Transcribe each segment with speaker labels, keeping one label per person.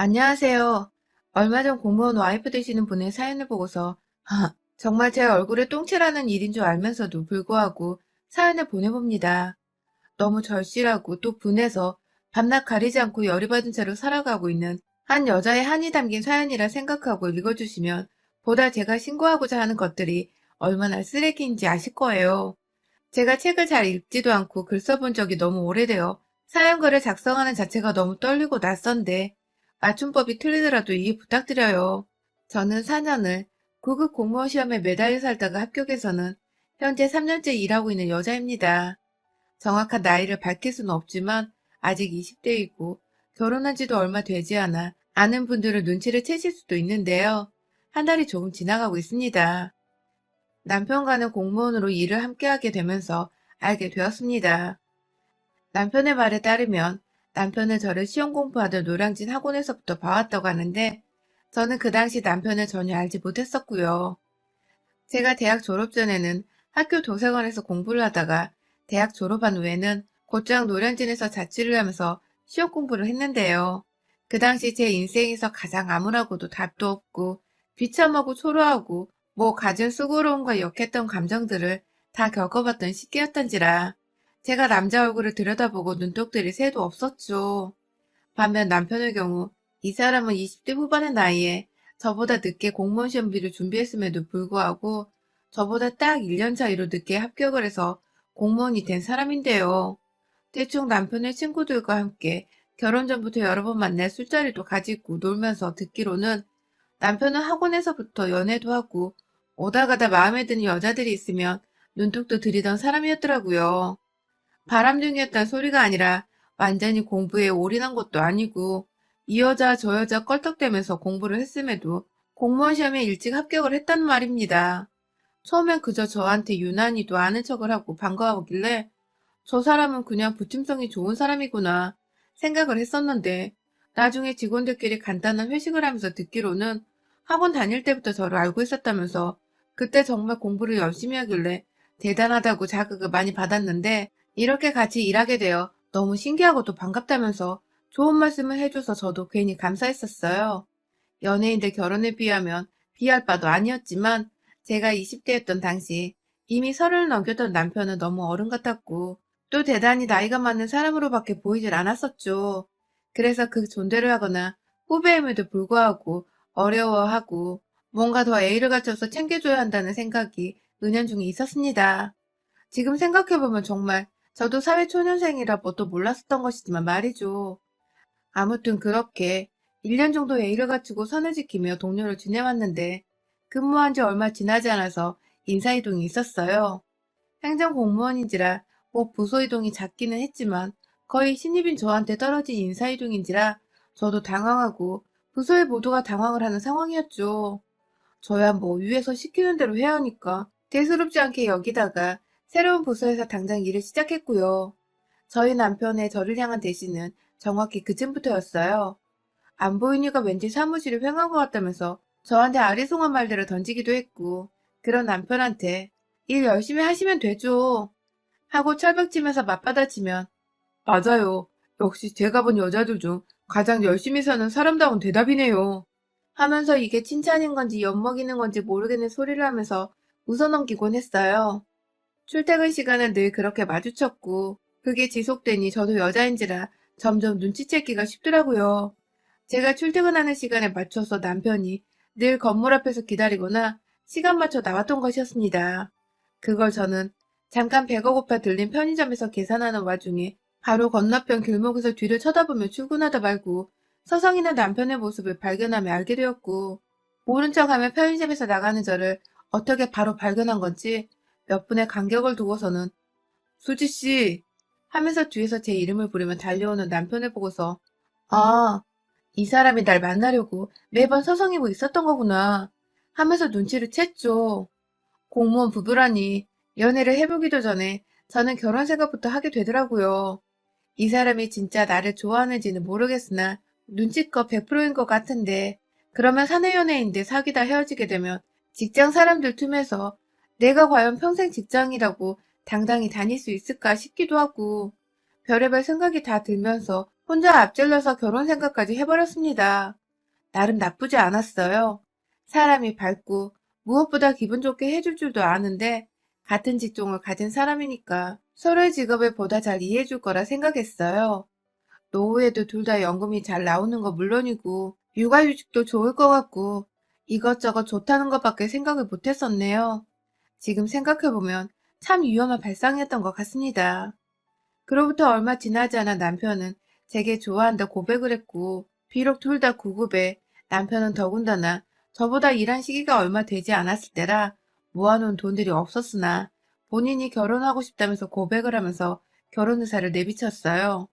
Speaker 1: 안녕하세요. 얼마 전 공무원 와이프 되시는 분의 사연을 보고서 하, 정말 제 얼굴에 똥칠하는 일인 줄 알면서도 불구하고 사연을 보내봅니다. 너무 절실하고 또 분해서 밤낮 가리지 않고 열이 받은 채로 살아가고 있는 한 여자의 한이 담긴 사연이라 생각하고 읽어주시면 보다 제가 신고하고자 하는 것들이 얼마나 쓰레기인지 아실 거예요. 제가 책을 잘 읽지도 않고 글 써본 적이 너무 오래되어 사연글을 작성하는 자체가 너무 떨리고 낯선데 맞춤법이 틀리더라도 이해 부탁드려요. 저는 4년을 9급 공무원 시험에 매달려 살다가 합격해서는 현재 3년째 일하고 있는 여자입니다. 정확한 나이를 밝힐 수는 없지만 아직 20대이고 결혼한 지도 얼마 되지 않아 아는 분들은 눈치를 채실 수도 있는데요. 한 달이 조금 지나가고 있습니다. 남편과는 공무원으로 일을 함께하게 되면서 알게 되었습니다. 남편의 말에 따르면 남편은 저를 시험 공부하던 노량진 학원에서부터 봐왔다고 하는데 저는 그 당시 남편을 전혀 알지 못했었고요. 제가 대학 졸업 전에는 학교 도서관에서 공부를 하다가 대학 졸업한 후에는 곧장 노량진에서 자취를 하면서 시험 공부를 했는데요. 그 당시 제 인생에서 가장 암울하고도 답도 없고 비참하고 초라하고 뭐 가진 수고로움과 역했던 감정들을 다 겪어봤던 시기였던지라 제가 남자 얼굴을 들여다보고 눈독들이 새도 없었죠. 반면 남편의 경우 이 사람은 20대 후반의 나이에 저보다 늦게 공무원 시험비를 준비했음에도 불구하고 저보다 딱 1년 차이로 늦게 합격을 해서 공무원이 된 사람인데요. 대충 남편의 친구들과 함께 결혼 전부터 여러 번 만나 술자리도 가지고 놀면서 듣기로는 남편은 학원에서부터 연애도 하고 오다 가다 마음에 드는 여자들이 있으면 눈독도 들이던 사람이었더라고요. 바람둥이였단 소리가 아니라 완전히 공부에 올인한 것도 아니고 이 여자 저 여자 껄떡대면서 공부를 했음에도 공무원 시험에 일찍 합격을 했단 말입니다. 처음엔 그저 저한테 유난히도 아는 척을 하고 반가워하길래 저 사람은 그냥 부침성이 좋은 사람이구나 생각을 했었는데 나중에 직원들끼리 간단한 회식을 하면서 듣기로는 학원 다닐 때부터 저를 알고 있었다면서 그때 정말 공부를 열심히 하길래 대단하다고 자극을 많이 받았는데 이렇게 같이 일하게 되어 너무 신기하고 또 반갑다면서 좋은 말씀을 해줘서 저도 괜히 감사했었어요. 연예인들 결혼에 비하면 비할 바도 아니었지만 제가 20대였던 당시 이미 서른을 넘겼던 남편은 너무 어른 같았고 또 대단히 나이가 많은 사람으로밖에 보이질 않았었죠. 그래서 그 존대를 하거나 후배임에도 불구하고 어려워하고 뭔가 더 애를 갖춰서 챙겨줘야 한다는 생각이 은연중에 있었습니다. 지금 생각해보면 정말 저도 사회초년생이라 뭣도 몰랐었던 것이지만 말이죠. 아무튼 그렇게 1년 정도 예의를 갖추고 선을 지키며 동료를 지내왔는데 근무한 지 얼마 지나지 않아서 인사이동이 있었어요. 행정 공무원인지라 뭐 부서이동이 작기는 했지만 거의 신입인 저한테 떨어진 인사이동인지라 저도 당황하고 부서의 모두가 당황을 하는 상황이었죠. 저야 뭐 위에서 시키는 대로 해야 하니까 대수롭지 않게 여기다가 새로운 부서에서 당장 일을 시작했고요. 저희 남편의 저를 향한 대시는 정확히 그쯤부터였어요. 안 보이니까 왠지 사무실을 횡한 것 같다면서 저한테 아리송한 말들을 던지기도 했고 그런 남편한테 일 열심히 하시면 되죠. 하고 철벽치면서 맞받아치면 맞아요. 역시 제가 본 여자들 중 가장 열심히 사는 사람다운 대답이네요. 하면서 이게 칭찬인 건지 엿먹이는 건지 모르겠는 소리를 하면서 웃어넘기곤 했어요. 출퇴근 시간은 늘 그렇게 마주쳤고 그게 지속되니 저도 여자인지라 점점 눈치채기가 쉽더라고요. 제가 출퇴근하는 시간에 맞춰서 남편이 늘 건물 앞에서 기다리거나 시간 맞춰 나왔던 것이었습니다. 그걸 저는 잠깐 배가 고파 들린 편의점에서 계산하는 와중에 바로 건너편 길목에서 뒤를 쳐다보며 출근하다 말고 서성이는 남편의 모습을 발견하며 알게 되었고 모른 척하며 편의점에서 나가는 저를 어떻게 바로 발견한 건지 몇 분의 간격을 두고서는 수지씨 하면서 뒤에서 제 이름을 부르며 달려오는 남편을 보고서 아, 이 사람이 날 만나려고 매번 서성이고 있었던 거구나 하면서 눈치를 챘죠. 공무원 부부라니 연애를 해보기도 전에 저는 결혼 생각부터 하게 되더라고요. 이 사람이 진짜 나를 좋아하는지는 모르겠으나 눈치껏 100%인 것 같은데 그러면 사내 연애인데 사귀다 헤어지게 되면 직장 사람들 틈에서 내가 과연 평생 직장이라고 당당히 다닐 수 있을까 싶기도 하고 별의별 생각이 다 들면서 혼자 앞질러서 결혼 생각까지 해버렸습니다. 나름 나쁘지 않았어요. 사람이 밝고 무엇보다 기분 좋게 해줄 줄도 아는데 같은 직종을 가진 사람이니까 서로의 직업을 보다 잘 이해해줄 거라 생각했어요. 노후에도 둘 다 연금이 잘 나오는 거 물론이고 육아휴직도 좋을 것 같고 이것저것 좋다는 것밖에 생각을 못했었네요. 지금 생각해보면 참 위험한 발상이었던 것 같습니다. 그로부터 얼마 지나지 않아 남편은 제게 좋아한다 고백을 했고 비록 둘 다 구급에 남편은 더군다나 저보다 일한 시기가 얼마 되지 않았을 때라 모아놓은 돈들이 없었으나 본인이 결혼하고 싶다면서 고백을 하면서 결혼 의사를 내비쳤어요.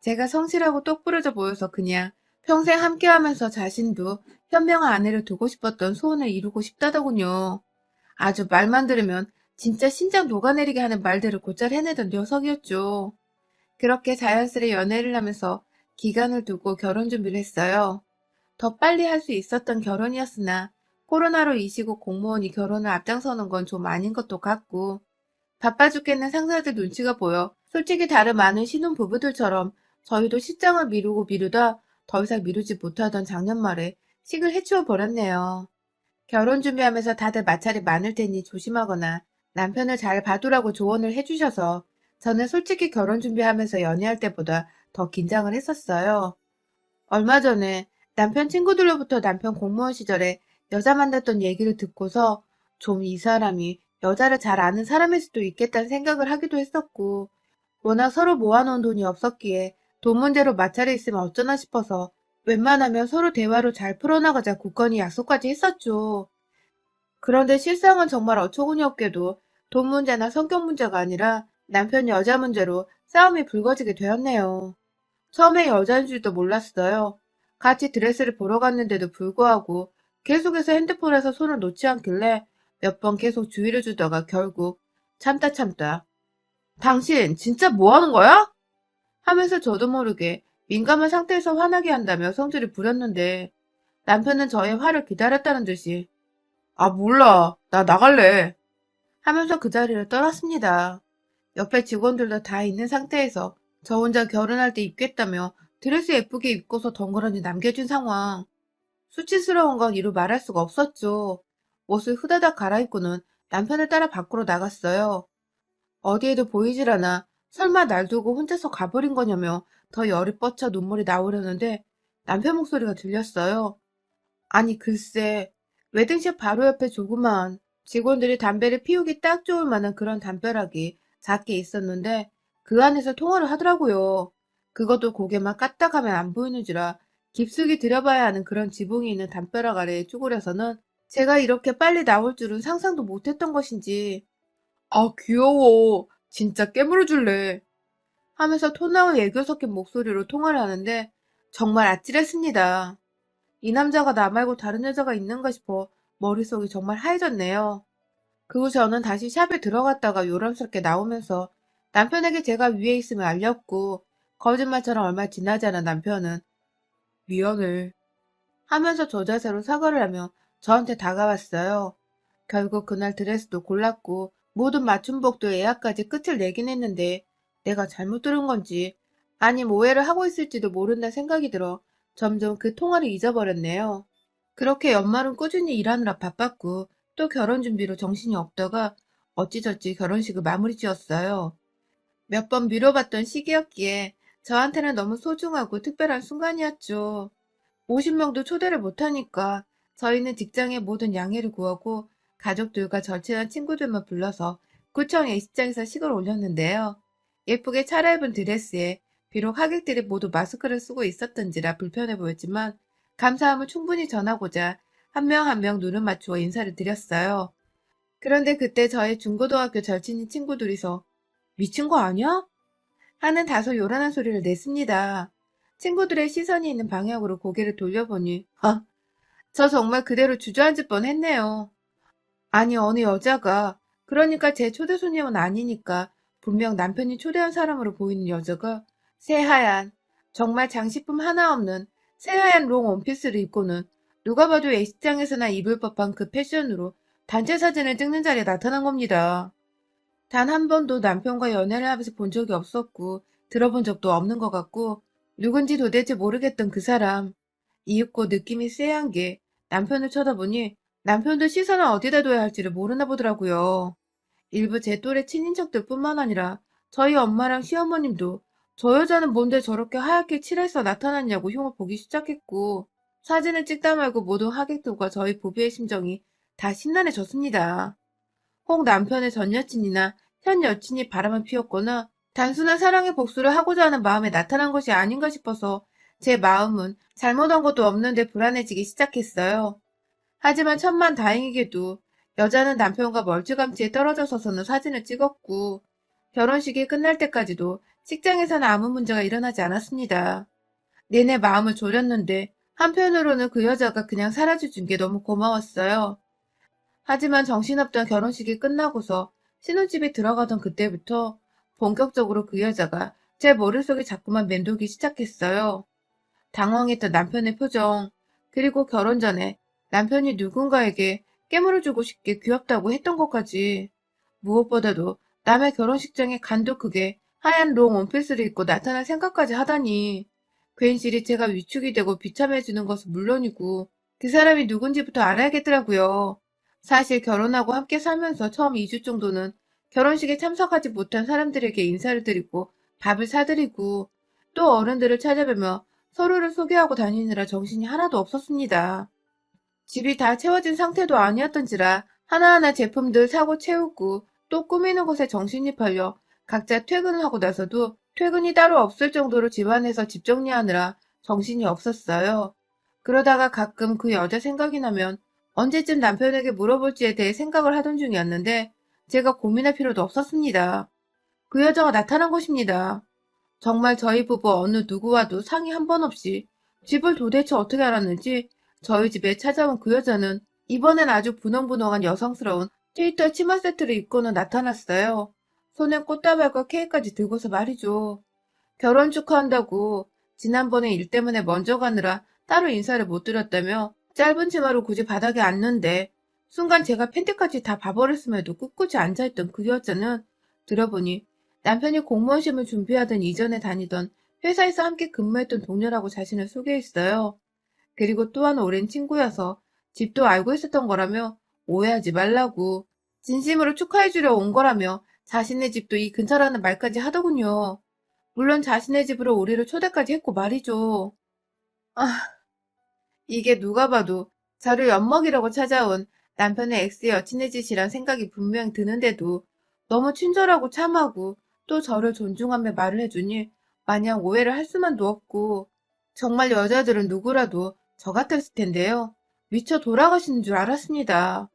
Speaker 1: 제가 성실하고 똑부러져 보여서 그냥 평생 함께하면서 자신도 현명한 아내를 두고 싶었던 소원을 이루고 싶다더군요. 아주 말만 들으면 진짜 심장 녹아내리게 하는 말들을 곧잘 해내던 녀석이었죠. 그렇게 자연스레 연애를 하면서 기간을 두고 결혼 준비를 했어요. 더 빨리 할 수 있었던 결혼이었으나 코로나로 이 시국 공무원이 결혼을 앞장서는 건 좀 아닌 것도 같고 바빠 죽겠는 상사들 눈치가 보여 솔직히 다른 많은 신혼 부부들처럼 저희도 시장을 미루고 미루다 더 이상 미루지 못하던 작년 말에 식을 해치워 버렸네요. 결혼 준비하면서 다들 마찰이 많을 테니 조심하거나 남편을 잘 봐두라고 조언을 해주셔서 저는 솔직히 결혼 준비하면서 연애할 때보다 더 긴장을 했었어요. 얼마 전에 남편 친구들로부터 남편 공무원 시절에 여자 만났던 얘기를 듣고서 좀 이 사람이 여자를 잘 아는 사람일 수도 있겠다는 생각을 하기도 했었고 워낙 서로 모아놓은 돈이 없었기에 돈 문제로 마찰이 있으면 어쩌나 싶어서 웬만하면 서로 대화로 잘 풀어나가자 굳건히 약속까지 했었죠. 그런데 실상은 정말 어처구니 없게도 돈 문제나 성격 문제가 아니라 남편 여자 문제로 싸움이 불거지게 되었네요. 처음에 여자인 줄도 몰랐어요. 같이 드레스를 보러 갔는데도 불구하고 계속해서 핸드폰에서 손을 놓지 않길래 몇 번 계속 주의를 주다가 결국 참다 참다. 당신 진짜 뭐 하는 거야? 하면서 저도 모르게 민감한 상태에서 화나게 한다며 성질을 부렸는데 남편은 저의 화를 기다렸다는 듯이 아 몰라 나 나갈래 하면서 그 자리를 떠났습니다. 옆에 직원들도 다 있는 상태에서 저 혼자 결혼할 때 입겠다며 드레스 예쁘게 입고서 덩그러니 남겨준 상황. 수치스러운 건 이루 말할 수가 없었죠. 옷을 후다닥 갈아입고는 남편을 따라 밖으로 나갔어요. 어디에도 보이질 않아 설마 날 두고 혼자서 가버린 거냐며 더 열이 뻗쳐 눈물이 나오려는데 남편 목소리가 들렸어요. 아니 글쎄 웨딩샵 바로 옆에 조그만 직원들이 담배를 피우기 딱 좋을 만한 그런 담벼락이 작게 있었는데 그 안에서 통화를 하더라고요. 그것도 고개만 까딱하면 안 보이는지라 깊숙이 들여봐야 하는 그런 지붕이 있는 담벼락 아래에 쭈그려서는 제가 이렇게 빨리 나올 줄은 상상도 못했던 것인지 아 귀여워 진짜 깨물어 줄래 하면서 토나운 애교 섞인 목소리로 통화를 하는데 정말 아찔했습니다. 이 남자가 나 말고 다른 여자가 있는가 싶어 머릿속이 정말 하얘졌네요. 그 후 저는 다시 샵에 들어갔다가 요람스럽게 나오면서 남편에게 제가 위에 있음을 알렸고 거짓말처럼 얼마 지나지 않아 남편은 미안해 하면서 저 자세로 사과를 하며 저한테 다가왔어요. 결국 그날 드레스도 골랐고 모든 맞춤복도 예약까지 끝을 내긴 했는데 내가 잘못 들은 건지 아님 오해를 하고 있을지도 모른다 생각이 들어 점점 그 통화를 잊어버렸네요. 그렇게 연말은 꾸준히 일하느라 바빴고 또 결혼 준비로 정신이 없다가 어찌저찌 결혼식을 마무리 지었어요. 몇 번 미뤄봤던 시기였기에 저한테는 너무 소중하고 특별한 순간이었죠. 50명도 초대를 못하니까 저희는 직장의 모든 양해를 구하고 가족들과 절친한 친구들만 불러서 구청 예식장에서 식을 올렸는데요. 예쁘게 차려입은 드레스에 비록 하객들이 모두 마스크를 쓰고 있었던지라 불편해 보였지만 감사함을 충분히 전하고자 한 명 한 명 눈을 맞추어 인사를 드렸어요. 그런데 그때 저의 중고등학교 절친인 친구들이서 미친 거 아니야? 하는 다소 요란한 소리를 냈습니다. 친구들의 시선이 있는 방향으로 고개를 돌려보니 아, 저 정말 그대로 주저앉을 뻔했네요. 아니 어느 여자가 그러니까 제 초대 손님은 아니니까 분명 남편이 초대한 사람으로 보이는 여자가 새하얀 정말 장식품 하나 없는 새하얀 롱 원피스를 입고는 누가 봐도 예식장에서나 입을 법한 그 패션으로 단체 사진을 찍는 자리에 나타난 겁니다. 단 한 번도 남편과 연애를 하면서 본 적이 없었고 들어본 적도 없는 것 같고 누군지 도대체 모르겠던 그 사람. 이윽고 느낌이 쎄한 게 남편을 쳐다보니 남편도 시선을 어디다 둬야 할지를 모르나 보더라고요. 일부 제 또래 친인척들 뿐만 아니라 저희 엄마랑 시어머님도 저 여자는 뭔데 저렇게 하얗게 칠해서 나타났냐고 흉을 보기 시작했고 사진을 찍다 말고 모든 하객들과 저희 부부의 심정이 다 심란해졌습니다. 혹 남편의 전 여친이나 현 여친이 바람을 피웠거나 단순한 사랑의 복수를 하고자 하는 마음에 나타난 것이 아닌가 싶어서 제 마음은 잘못한 것도 없는데 불안해지기 시작했어요. 하지만 천만 다행이게도 여자는 남편과 멀찌감치 떨어져 서서는 사진을 찍었고 결혼식이 끝날 때까지도 식장에서는 아무 문제가 일어나지 않았습니다. 내내 마음을 졸였는데 한편으로는 그 여자가 그냥 사라져준 게 너무 고마웠어요. 하지만 정신없던 결혼식이 끝나고서 신혼집에 들어가던 그때부터 본격적으로 그 여자가 제 머릿속에 자꾸만 맴돌기 시작했어요. 당황했던 남편의 표정, 그리고 결혼 전에 남편이 누군가에게 깨물어 주고 싶게 귀엽다고 했던 것까지. 무엇보다도 남의 결혼식장에 간도 크게 하얀 롱 원피스를 입고 나타날 생각까지 하다니. 괜시리 제가 위축이 되고 비참해지는 것은 물론이고 그 사람이 누군지부터 알아야겠더라고요. 사실 결혼하고 함께 살면서 처음 2주 정도는 결혼식에 참석하지 못한 사람들에게 인사를 드리고 밥을 사드리고 또 어른들을 찾아뵈며 서로를 소개하고 다니느라 정신이 하나도 없었습니다. 집이 다 채워진 상태도 아니었던지라 하나하나 제품들 사고 채우고 또 꾸미는 것에 정신이 팔려 각자 퇴근을 하고 나서도 퇴근이 따로 없을 정도로 집안에서 집 정리하느라 정신이 없었어요. 그러다가 가끔 그 여자 생각이 나면 언제쯤 남편에게 물어볼지에 대해 생각을 하던 중이었는데 제가 고민할 필요도 없었습니다. 그 여자가 나타난 것입니다. 정말 저희 부부 어느 누구와도 상의 한 번 없이 집을 도대체 어떻게 알았는지 저희 집에 찾아온 그 여자는 이번엔 아주 분홍분홍한 여성스러운 트위터 치마 세트를 입고는 나타났어요. 손에 꽃다발과 케이크까지 들고서 말이죠. 결혼 축하한다고 지난번에 일 때문에 먼저 가느라 따로 인사를 못 드렸다며 짧은 치마로 굳이 바닥에 앉는데 순간 제가 팬티까지 다 봐버렸음에도 꿋꿋이 앉아있던 그 여자는 들어보니 남편이 공무원 시험을 준비하던 이전에 다니던 회사에서 함께 근무했던 동료라고 자신을 소개했어요. 그리고 또한 오랜 친구여서 집도 알고 있었던 거라며 오해하지 말라고 진심으로 축하해주려 온 거라며 자신의 집도 이 근처라는 말까지 하더군요. 물론 자신의 집으로 우리를 초대까지 했고 말이죠. 아, 이게 누가 봐도 저를 엿먹이려고 찾아온 남편의 엑스 여친의 짓이란 생각이 분명 드는데도 너무 친절하고 참하고 또 저를 존중하며 말을 해주니 마냥 오해를 할 수만도 없고 정말 여자들은 누구라도 저 같았을 텐데요. 미쳐 돌아가시는 줄 알았습니다.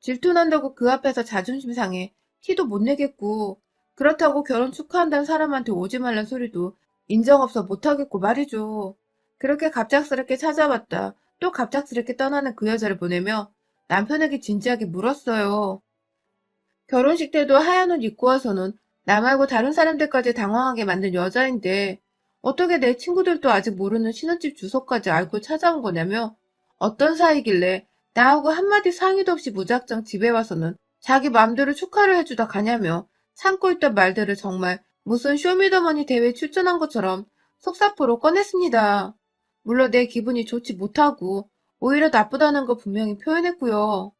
Speaker 1: 질투난다고 그 앞에서 자존심 상해 티도 못 내겠고 그렇다고 결혼 축하한다는 사람한테 오지 말란 소리도 인정 없어 못하겠고 말이죠. 그렇게 갑작스럽게 찾아왔다 또 갑작스럽게 떠나는 그 여자를 보내며 남편에게 진지하게 물었어요. 결혼식 때도 하얀 옷 입고 와서는 나 말고 다른 사람들까지 당황하게 만든 여자인데 어떻게 내 친구들도 아직 모르는 신혼집 주소까지 알고 찾아온 거냐며 어떤 사이길래 나하고 한마디 상의도 없이 무작정 집에 와서는 자기 맘대로 축하를 해주다 가냐며 참고 있던 말들을 정말 무슨 쇼미더머니 대회에 출전한 것처럼 속사포로 꺼냈습니다. 물론 내 기분이 좋지 못하고 오히려 나쁘다는 거 분명히 표현했고요.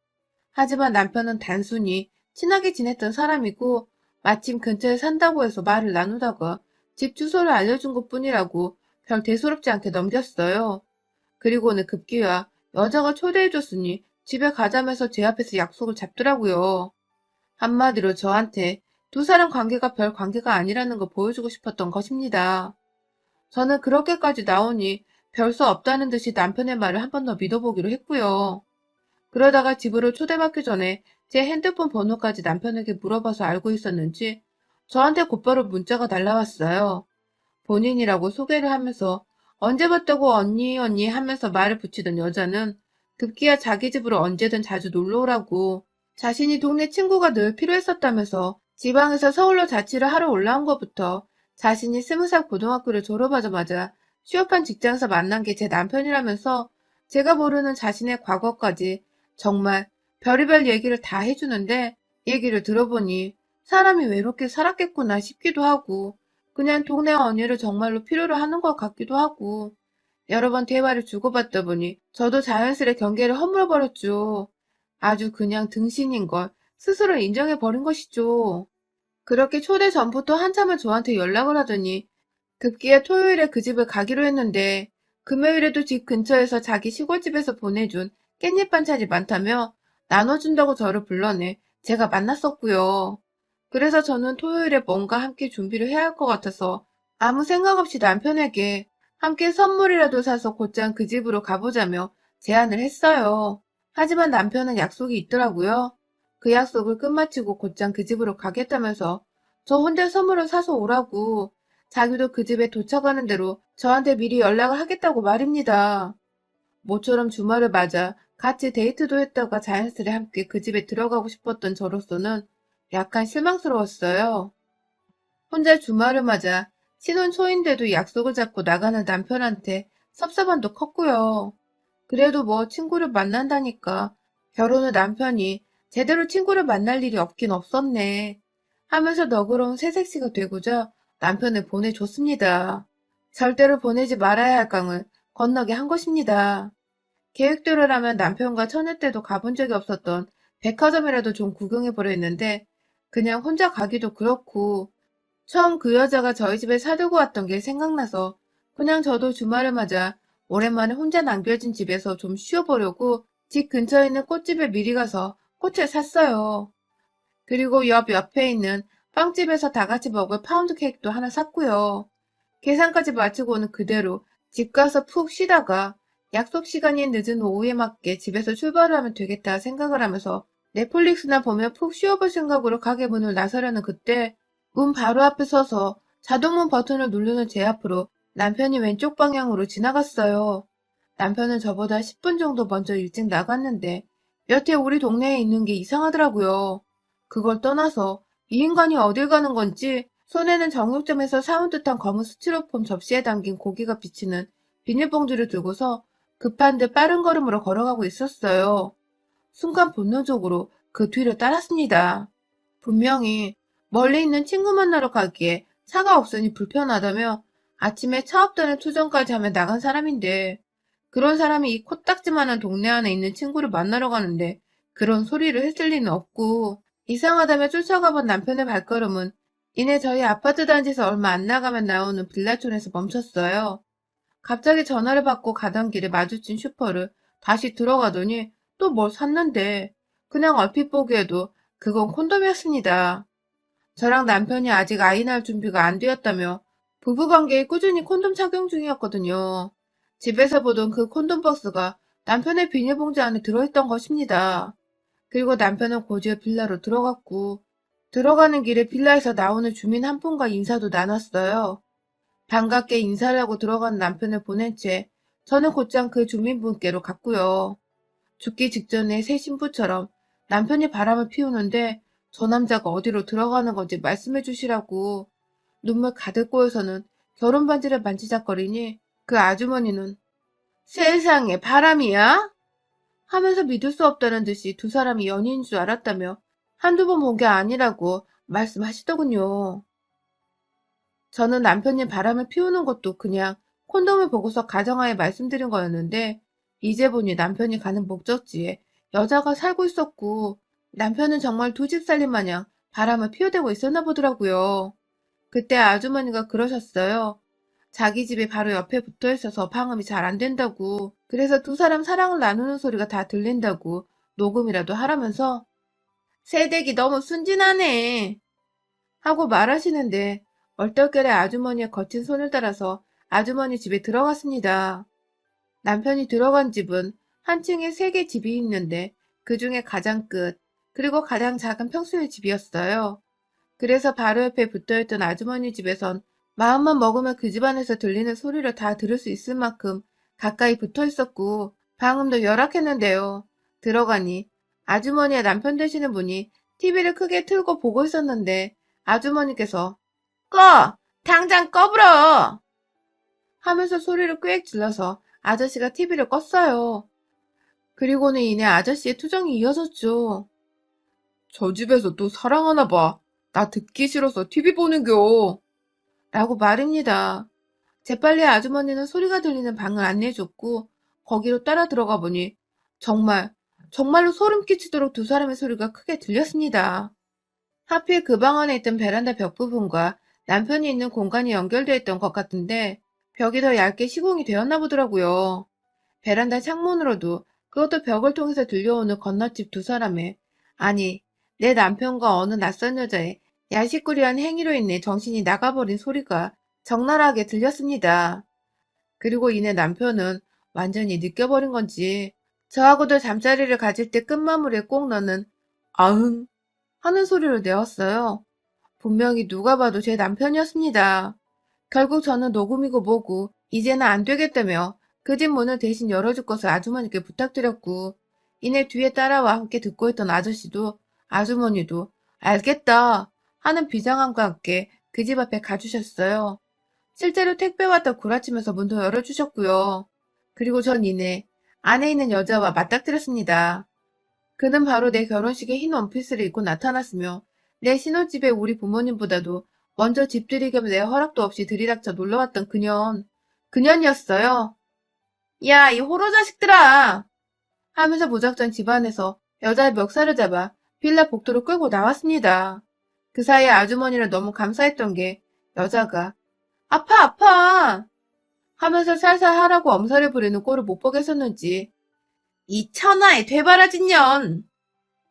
Speaker 1: 하지만 남편은 단순히 친하게 지냈던 사람이고 마침 근처에 산다고 해서 말을 나누다가 집 주소를 알려준 것 뿐이라고 별 대수롭지 않게 넘겼어요. 그리고는 급기야 여자가 초대해줬으니 집에 가자면서 제 앞에서 약속을 잡더라고요. 한마디로 저한테 두 사람 관계가 별 관계가 아니라는 걸 보여주고 싶었던 것입니다. 저는 그렇게까지 나오니 별 수 없다는 듯이 남편의 말을 한 번 더 믿어보기로 했고요. 그러다가 집으로 초대받기 전에 제 핸드폰 번호까지 남편에게 물어봐서 알고 있었는지 저한테 곧바로 문자가 날라왔어요. 본인이라고 소개를 하면서 언제 봤다고 언니 언니 하면서 말을 붙이던 여자는 급기야 자기 집으로 언제든 자주 놀러 오라고 자신이 동네 친구가 늘 필요했었다면서 지방에서 서울로 자취를 하러 올라온 것부터 자신이 스무 살 고등학교를 졸업하자마자 취업한 직장에서 만난 게 제 남편이라면서 제가 모르는 자신의 과거까지 정말 별의별 얘기를 다 해주는데 얘기를 들어보니 사람이 외롭게 살았겠구나 싶기도 하고 그냥 동네 언니를 정말로 필요로 하는 것 같기도 하고 여러 번 대화를 주고받다 보니 저도 자연스레 경계를 허물어버렸죠. 아주 그냥 등신인 걸 스스로 인정해버린 것이죠. 그렇게 초대 전부터 한참을 저한테 연락을 하더니 급기야 토요일에 그 집을 가기로 했는데 금요일에도 집 근처에서 자기 시골집에서 보내준 깻잎 반찬이 많다며 나눠준다고 저를 불러내 제가 만났었고요. 그래서 저는 토요일에 뭔가 함께 준비를 해야 할 것 같아서 아무 생각 없이 남편에게 함께 선물이라도 사서 곧장 그 집으로 가보자며 제안을 했어요. 하지만 남편은 약속이 있더라고요. 그 약속을 끝마치고 곧장 그 집으로 가겠다면서 저 혼자 선물을 사서 오라고 자기도 그 집에 도착하는 대로 저한테 미리 연락을 하겠다고 말입니다. 모처럼 주말을 맞아 같이 데이트도 했다가 자연스레 함께 그 집에 들어가고 싶었던 저로서는 약간 실망스러웠어요. 혼자 주말을 맞아 신혼 초인데도 약속을 잡고 나가는 남편한테 섭섭함도 컸고요. 그래도 뭐 친구를 만난다니까 결혼 후 남편이 제대로 친구를 만날 일이 없긴 없었네. 하면서 너그러운 새색시가 되고자 남편을 보내줬습니다. 절대로 보내지 말아야 할 강을 건너게 한 것입니다. 계획대로라면 남편과 처녀 때도 가본 적이 없었던 백화점이라도 좀 구경해보려 했는데 그냥 혼자 가기도 그렇고 처음 그 여자가 저희 집에 사두고 왔던 게 생각나서 그냥 저도 주말을 맞아 오랜만에 혼자 남겨진 집에서 좀 쉬어보려고 집 근처에 있는 꽃집에 미리 가서 꽃을 샀어요. 그리고 옆 옆에 있는 빵집에서 다 같이 먹을 파운드 케이크도 하나 샀고요. 계산까지 마치고는 그대로 집 가서 푹 쉬다가 약속 시간이 늦은 오후에 맞게 집에서 출발을 하면 되겠다 생각을 하면서 넷플릭스나 보며 푹 쉬어볼 생각으로 가게 문을 나서려는 그때 문 바로 앞에 서서 자동문 버튼을 누르는 제 앞으로 남편이 왼쪽 방향으로 지나갔어요. 남편은 저보다 10분 정도 먼저 일찍 나갔는데 여태 우리 동네에 있는 게 이상하더라고요. 그걸 떠나서 이 인간이 어딜 가는 건지 손에는 정육점에서 사온 듯한 검은 스티로폼 접시에 담긴 고기가 비치는 비닐봉지를 들고서 급한 듯 빠른 걸음으로 걸어가고 있었어요. 순간 본능적으로 그 뒤를 따랐습니다. 분명히 멀리 있는 친구 만나러 가기에 차가 없으니 불편하다며 아침에 차 없다는 투정까지 하며 나간 사람인데 그런 사람이 이 코딱지만한 동네 안에 있는 친구를 만나러 가는데 그런 소리를 했을 리는 없고 이상하다며 쫓아가본 남편의 발걸음은 이내 저희 아파트 단지에서 얼마 안 나가면 나오는 빌라촌에서 멈췄어요. 갑자기 전화를 받고 가던 길에 마주친 슈퍼를 다시 들어가더니 또 뭘 샀는데 그냥 얼핏 보기에도 그건 콘돔이었습니다. 저랑 남편이 아직 아이 낳을 준비가 안 되었다며 부부관계에 꾸준히 콘돔 착용 중이었거든요. 집에서 보던 그 콘돔 박스가 남편의 비닐봉지 안에 들어있던 것입니다. 그리고 남편은 고지의 빌라로 들어갔고 들어가는 길에 빌라에서 나오는 주민 한 분과 인사도 나눴어요. 반갑게 인사를 하고 들어간 남편을 보낸 채 저는 곧장 그 주민분께로 갔고요. 죽기 직전에 새 신부처럼 남편이 바람을 피우는데 저 남자가 어디로 들어가는 건지 말씀해 주시라고 눈물 가득 고여서는 결혼 반지를 만지작거리니 그 아주머니는 세상에 바람이야? 하면서 믿을 수 없다는 듯이 두 사람이 연인인 줄 알았다며 한두 번 본 게 아니라고 말씀하시더군요. 저는 남편이 바람을 피우는 것도 그냥 콘돔을 보고서 가정하에 말씀드린 거였는데 이제 보니 남편이 가는 목적지에 여자가 살고 있었고 남편은 정말 두 집 살림 마냥 바람을 피워대고 있었나 보더라고요. 그때 아주머니가 그러셨어요. 자기 집이 바로 옆에 붙어 있어서 방음이 잘 안 된다고. 그래서 두 사람 사랑을 나누는 소리가 다 들린다고 녹음이라도 하라면서 새댁이 너무 순진하네. 하고 말하시는데 얼떨결에 아주머니의 거친 손을 따라서 아주머니 집에 들어갔습니다. 남편이 들어간 집은 한 층에 세 개 집이 있는데 그 중에 가장 끝, 그리고 가장 작은 평수의 집이었어요. 그래서 바로 옆에 붙어있던 아주머니 집에선 마음만 먹으면 그 집안에서 들리는 소리를 다 들을 수 있을 만큼 가까이 붙어 있었고 방음도 열악했는데요. 들어가니 아주머니의 남편 되시는 분이 TV를 크게 틀고 보고 있었는데 아주머니께서 꺼! 당장 꺼불어! 하면서 소리를 꽤 질러서 아저씨가 TV를 껐어요. 그리고는 이내 아저씨의 투정이 이어졌죠. 저 집에서 또 사랑하나 봐. 나 듣기 싫어서 TV 보는겨. 라고 말입니다. 재빨리 아주머니는 소리가 들리는 방을 안내해줬고 거기로 따라 들어가 보니 정말 정말로 소름 끼치도록 두 사람의 소리가 크게 들렸습니다. 하필 그 방 안에 있던 베란다 벽 부분과 남편이 있는 공간이 연결되어 있던 것 같은데 벽이 더 얇게 시공이 되었나 보더라고요. 베란다 창문으로도 그것도 벽을 통해서 들려오는 건너집 두 사람의 아니 내 남편과 어느 낯선 여자의 야식거리한 행위로 인해 정신이 나가버린 소리가 적나라하게 들렸습니다. 그리고 이내 남편은 완전히 느껴버린 건지 저하고도 잠자리를 가질 때 끝마무리에 꼭 넣는 아흥 하는 소리를 내었어요. 분명히 누가 봐도 제 남편이었습니다. 결국 저는 녹음이고 뭐고 이제는 안 되겠다며 그 집 문을 대신 열어줄 것을 아주머니께 부탁드렸고 이내 뒤에 따라와 함께 듣고 있던 아저씨도 아주머니도 알겠다 하는 비장함과 함께 그 집 앞에 가주셨어요. 실제로 택배 왔다 구라치면서 문도 열어주셨고요. 그리고 전 이내 안에 있는 여자와 맞닥뜨렸습니다. 그는 바로 내 결혼식에 흰 원피스를 입고 나타났으며 내 신혼집에 우리 부모님보다도 먼저 집들이 겸 내 허락도 없이 들이닥쳐 놀러왔던 그년, 그년이었어요. 야, 이 호로 자식들아! 하면서 무작정 집안에서 여자의 멱살을 잡아 빌라 복도로 끌고 나왔습니다. 그 사이에 아주머니를 너무 감사했던 게 여자가 아파 아파 하면서 살살 하라고 엄살을 부리는 꼴을 못 보겠었는지 이 천하의 되바라진 년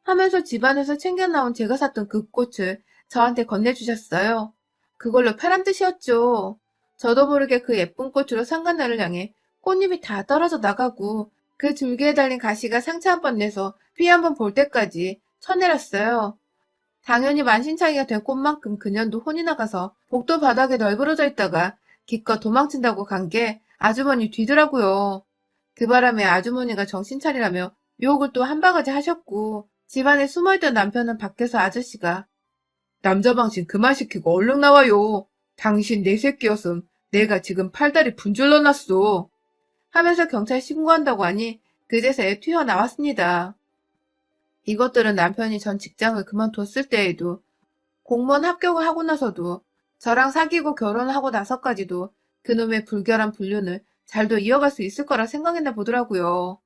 Speaker 1: 하면서 집안에서 챙겨 나온 제가 샀던 그 꽃을 저한테 건네주셨어요. 그걸로 패란 뜻이었죠. 저도 모르게 그 예쁜 꽃으로 상간나를 향해 꽃잎이 다 떨어져 나가고 그 줄기에 달린 가시가 상처 한 번 내서 피 한 번 볼 때까지 쳐내렸어요. 당연히 만신창이가 된 꽃만큼 그년도 혼이 나가서 복도 바닥에 널브러져 있다가 기껏 도망친다고 간 게 아주머니 뒤더라고요. 그 바람에 아주머니가 정신 차리라며 유혹을 또 한 바가지 하셨고 집안에 숨어있던 남편은 밖에서 아저씨가 남자 방신 그만 시키고 얼른 나와요. 당신 내 새끼였음. 내가 지금 팔다리 분줄러 놨어. 하면서 경찰 신고한다고 하니 그제서야 튀어나왔습니다. 이것들은 남편이 전 직장을 그만뒀을 때에도 공무원 합격을 하고 나서도 저랑 사귀고 결혼하고 나서까지도 그놈의 불결한 불륜을 잘도 이어갈 수 있을 거라 생각했나 보더라고요.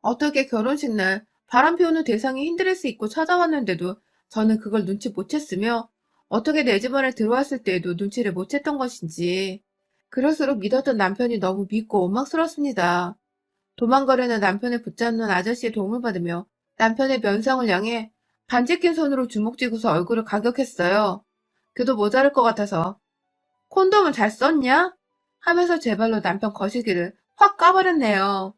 Speaker 1: 어떻게 결혼식 날 바람 피우는 대상이 흰드레스 입고 찾아왔는데도 저는 그걸 눈치 못 챘으며 어떻게 내 집안에 들어왔을 때에도 눈치를 못 챘던 것인지 그럴수록 믿었던 남편이 너무 믿고 원망스럽습니다. 도망가려는 남편을 붙잡는 아저씨의 도움을 받으며 남편의 면상을 향해 반지 낀 손으로 주먹 쥐고서 얼굴을 가격했어요. 그도 모자랄 것 같아서 콘돔을 잘 썼냐? 하면서 제 발로 남편 거시기를 확 까버렸네요.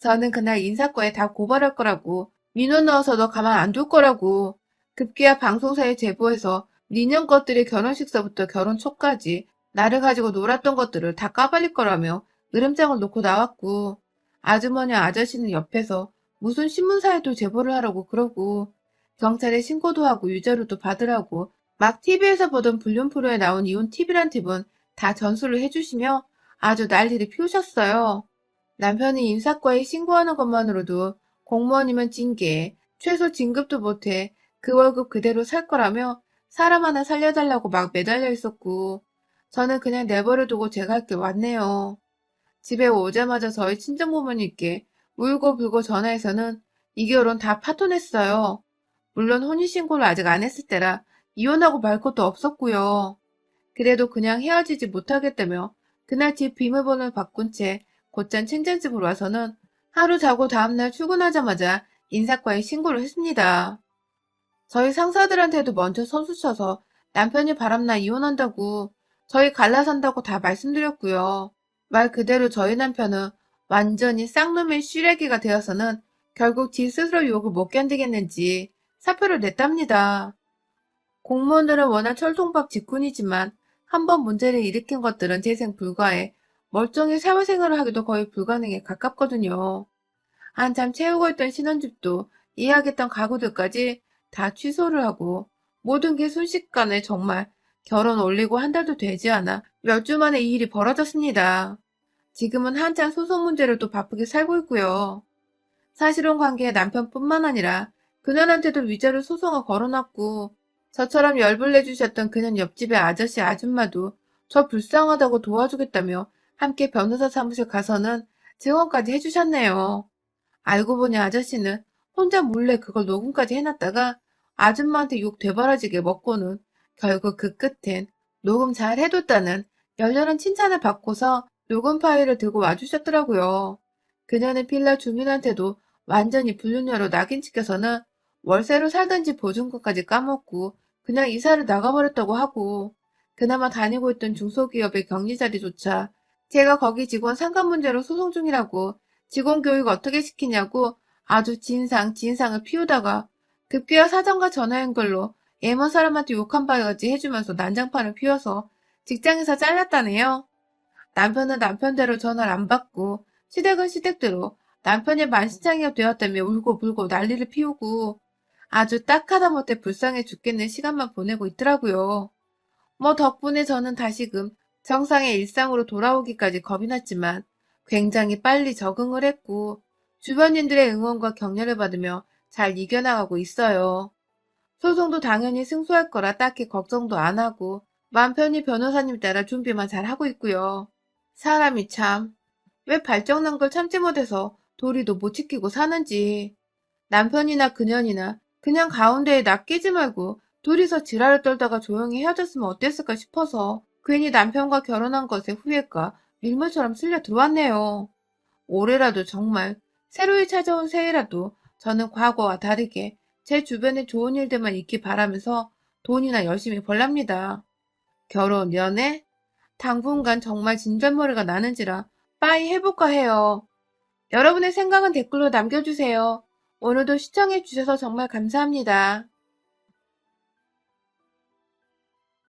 Speaker 1: 저는 그날 인사과에 다 고발할 거라고 민원 넣어서 너 가만 안 둘 거라고 급기야 방송사에 제보해서 니년 것들이 결혼식서부터 결혼 초까지 나를 가지고 놀았던 것들을 다 까발릴 거라며 으름장을 놓고 나왔고 아주머니 아저씨는 옆에서 무슨 신문사에도 제보를 하라고 그러고 경찰에 신고도 하고 유자료도 받으라고 막 TV에서 보던 불륜 프로에 나온 이혼 TV란 팁은 다 전수를 해주시며 아주 난리를 피우셨어요. 남편이 인사과에 신고하는 것만으로도 공무원이면 징계, 최소 진급도 못해 그 월급 그대로 살 거라며 사람 하나 살려달라고 막 매달려 있었고 저는 그냥 내버려 두고 제가 할 게 왔네요. 집에 오자마자 저희 친정부모님께 울고 불고 전화해서는 이 결혼 다 파토냈어요. 물론 혼인신고를 아직 안 했을 때라 이혼하고 말 것도 없었고요. 그래도 그냥 헤어지지 못하겠다며 그날 집 비밀번호를 바꾼 채 곧장 친정집으로 와서는 하루 자고 다음날 출근하자마자 인사과에 신고를 했습니다. 저희 상사들한테도 먼저 선수쳐서 남편이 바람나 이혼한다고 저희 갈라산다고 다 말씀드렸고요. 말 그대로 저희 남편은 완전히 쌍놈의 쉬레기가 되어서는 결국 지 스스로 욕을 못 견디겠는지 사표를 냈답니다. 공무원들은 워낙 철통밥 직군이지만 한번 문제를 일으킨 것들은 재생 불가해 멀쩡히 사회생활을 하기도 거의 불가능에 가깝거든요. 한참 채우고 있던 신혼집도 예약했던 가구들까지 다 취소를 하고 모든 게 순식간에 정말 결혼 올리고 한 달도 되지 않아 몇 주 만에 이 일이 벌어졌습니다. 지금은 한창 소송 문제로 또 바쁘게 살고 있고요. 사실혼 관계의 남편뿐만 아니라 그년한테도 위자료 소송을 걸어놨고 저처럼 열불 내주셨던 그년 옆집의 아저씨 아줌마도 저 불쌍하다고 도와주겠다며 함께 변호사 사무실 가서는 증언까지 해주셨네요. 알고 보니 아저씨는 혼자 몰래 그걸 녹음까지 해놨다가 아줌마한테 욕 되바라지게 먹고는 결국 그 끝엔 녹음 잘 해뒀다는 열렬한 칭찬을 받고서 녹음 파일을 들고 와주셨더라고요. 그녀는 빌라 주민한테도 완전히 불륜녀로 낙인 찍혀서는 월세로 살던 집 보증금까지 까먹고 그냥 이사를 나가버렸다고 하고 그나마 다니고 있던 중소기업의 격리 자리조차 제가 거기 직원 상관 문제로 소송 중이라고 직원 교육 어떻게 시키냐고 아주 진상 진상을 피우다가 급기야 사장과 전화 연결로 예먼 사람한테 욕한 바가지 해주면서 난장판을 피워서 직장에서 잘렸다네요. 남편은 남편대로 전화를 안 받고 시댁은 시댁대로 남편이 만신창이가 되었다며 울고 불고 난리를 피우고 아주 딱하다 못해 불쌍해 죽겠는 시간만 보내고 있더라고요. 뭐 덕분에 저는 다시금 정상의 일상으로 돌아오기까지 겁이 났지만 굉장히 빨리 적응을 했고 주변인들의 응원과 격려를 받으며 잘 이겨나가고 있어요. 소송도 당연히 승소할 거라 딱히 걱정도 안 하고 맘 편히 변호사님 따라 준비만 잘 하고 있고요. 사람이 참 왜 발정난 걸 참지 못해서 도리도 못 지키고 사는지 남편이나 그년이나 그냥 가운데에 낚이지 말고 둘이서 지랄을 떨다가 조용히 헤어졌으면 어땠을까 싶어서 괜히 남편과 결혼한 것에 후회가 밀물처럼 쓸려 들어왔네요. 올해라도 정말 새로이 찾아온 새해라도 저는 과거와 다르게 제 주변에 좋은 일들만 있기 바라면서 돈이나 열심히 벌랍니다. 결혼, 연애? 당분간 정말 진절머리가 나는지라 빠이 해볼까 해요. 여러분의 생각은 댓글로 남겨주세요. 오늘도 시청해주셔서 정말 감사합니다.